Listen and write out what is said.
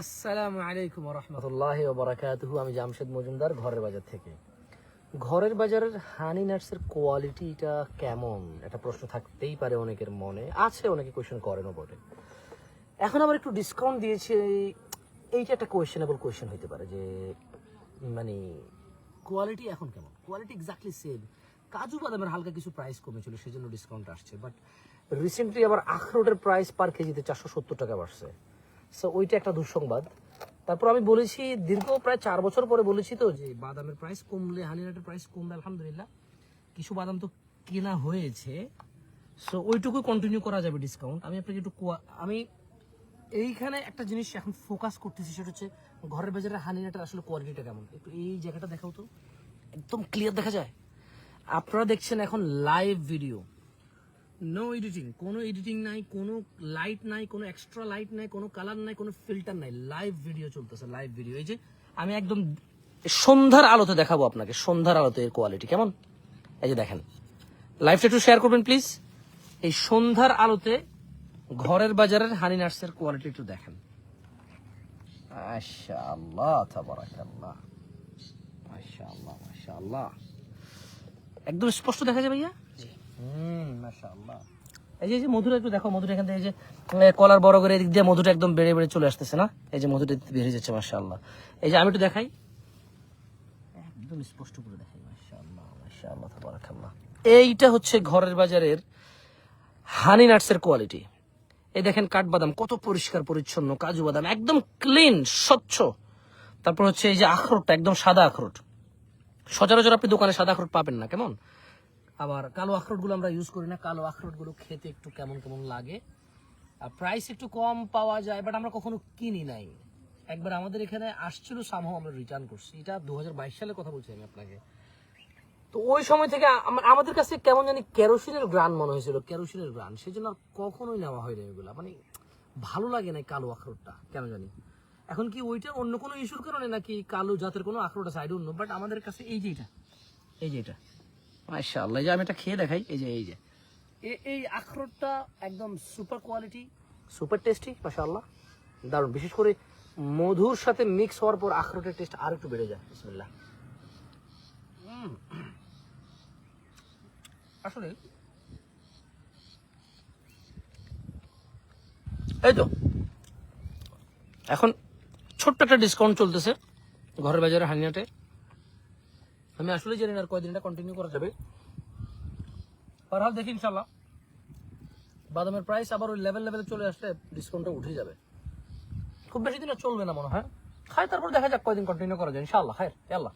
আসসালামু আলাইকুম রহমতুল্লাহ বারাকাতুহু আমি জামশেদ মজুমদার ঘরের বাজার থেকে। ঘরের বাজারের হানি নাটসের কোয়ালিটিটা কেমন? একটা প্রশ্ন থাকতেই পারে অনেকের মনে। আছে, অনেকে কোয়েশ্চেন করেনও বটে। এখন আবার একটু ডিসকাউন্ট দিয়েছে। এইটা একটা কোয়েশ্চেনেবল কোয়েশ্চেন হতে পারে যে মানে কোয়ালিটি এখন কেমন? কোয়ালিটি এক্স্যাক্টলি সেম কাজু বাদামের হালকা কিছু প্রাইস কমেছিল, সেজন্য ডিসকাউন্ট আসছে। বাট রিসেন্টলি আবার আখরোটের প্রাইস পার কেজিতে চারশো সত্তর টাকা বাড়ছে। সো ওইটা একটা দুঃসংবাদ। তারপর আমি বলেছি, দীর্ঘ প্রায় চার বছর পরে বলেছি তো যে, বাদামের প্রাইস কমলে হানিনাটের প্রাইস কমবে, আলহামদুলিল্লাহ। কিছু বাদাম তো কেনা হয়েছে। সো ওইটুকু কন্টিনিউ করা যাবে ডিসকাউন্ট আমি আপনাকে একটু আমি এইখানে একটা জিনিস এখন ফোকাস করতেছি, সেটা হচ্ছে ঘরের বাজারে হানিনাটের আসলে কোয়ালিটিটা কেমন। একটু এই জায়গাটা দেখাও তো। একদম ক্লিয়ার দেখা যায়। আপনারা দেখছেন এখন লাইভ ভিডিও নো এডিটিং কোনো এডিটিং নাই, কোনো লাইট নাই, কোনো এক্সট্রা লাইট নাই, কোনো কালার নাই, কোনো ফিল্টার নাই। লাইভ ভিডিও চলতেছে লাইভ ভিডিও এই যে আমি একদম সন্ধ্যার আলোতে দেখাবো আপনাকে, সন্ধ্যার আলোতে এর কোয়ালিটি কেমন? এই যে দেখেন। লাইভটা একটু শেয়ার করবেন প্লিজ এই সন্ধ্যার আলোতে ঘরের বাজারের হানি নার্সের কোয়ালিটি একটু দেখেন। একদম স্পষ্ট দেখা যায় ভাইয়া? এই যে মধুরা একটু দেখো মধুরা এখান থেকে যে কলার বড় করে এদিক দিয়ে মধুটা একদম বেড়ে বেড়ে চলে আসতেছে না? এই যে মধুটা বেড়ে যাচ্ছে এই যে আমি একটু দেখাই। একদম স্পষ্ট করে দেখাই এইটা হচ্ছে ঘরের বাজারের হানি নাটসের কোয়ালিটি এই দেখেন কাঠবাদাম, কত পরিষ্কার, পরিচ্ছন্ন, কাজু বাদাম, একদম ক্লিন স্বচ্ছ। তারপর হচ্ছে এই যে আখরোটটা, একদম সাদা আখরোট। সচরাচর আপনি দোকানে সাদা আখরোট পাবেন না, কেমন? আবার কালো আখরোটগুলো আমরা ইউজ করি না। কালো আখরোটগুলো খেতে একটু কেমন কেমন লাগে। আর প্রাইস একটু কম পাওয়া যায় বাট আমরা কখনো কিনি নাই। একবার আমাদের এখানে আসছিল সামহ আমরা রিটার্ন করছি। এটা দু সালের কথা বলছি আমি আপনাকে। তো ওই সময় থেকে আমাদের কাছে কেমন জানি কেরোসিনের গ্রান মনে হয়েছিল, কেরোসিনের গ্রান। সেই জন্য আর কখনোই নেওয়া হয়নি এগুলা মানে ভালো লাগে না কালো আখরোটটা, কেন জানি। এখন কি ওইটা অন্য কোনো ইস্যুর কারণে নাকি কালো জাতের কোনো আখরোট আছে? আই নো বাট আমাদের কাছে এই যে এটা, এই যে এটা। মাশাআল্লাহ যে আমি এটা খেয়ে দেখাই এই যে এই যে। এই আখরোটটা একদম সুপার কোয়ালিটি সুপার টেস্টি মাশাআল্লাহ। দারুণ বিশেষ করে মধুর সাথে মিক্স হওয়ার পর আখরোটের টেস্ট আর একটু বেড়ে যায় বিসমিল্লাহ। আসলে এই তো এখন ছোট্ট একটা ডিসকাউন্ট চলতেছে ঘরের বাজারে হানিয়াটে আমি আসলে জানি না আর কয়দিন এটা কন্টিনিউ করা যাবে। পারহাল দেখি ইনশাল্লাহ বাদামের প্রাইস আবার ওই লেভেল লেভেলে চলে আসলে ডিসকাউন্টটা উঠে যাবে। খুব বেশি দিন চলবে না মনে হয়। খাই তারপর দেখা যাক কয়দিন কন্টিনিউ করা যায়। ইনশাল্লাহ খায় আল্লাহ।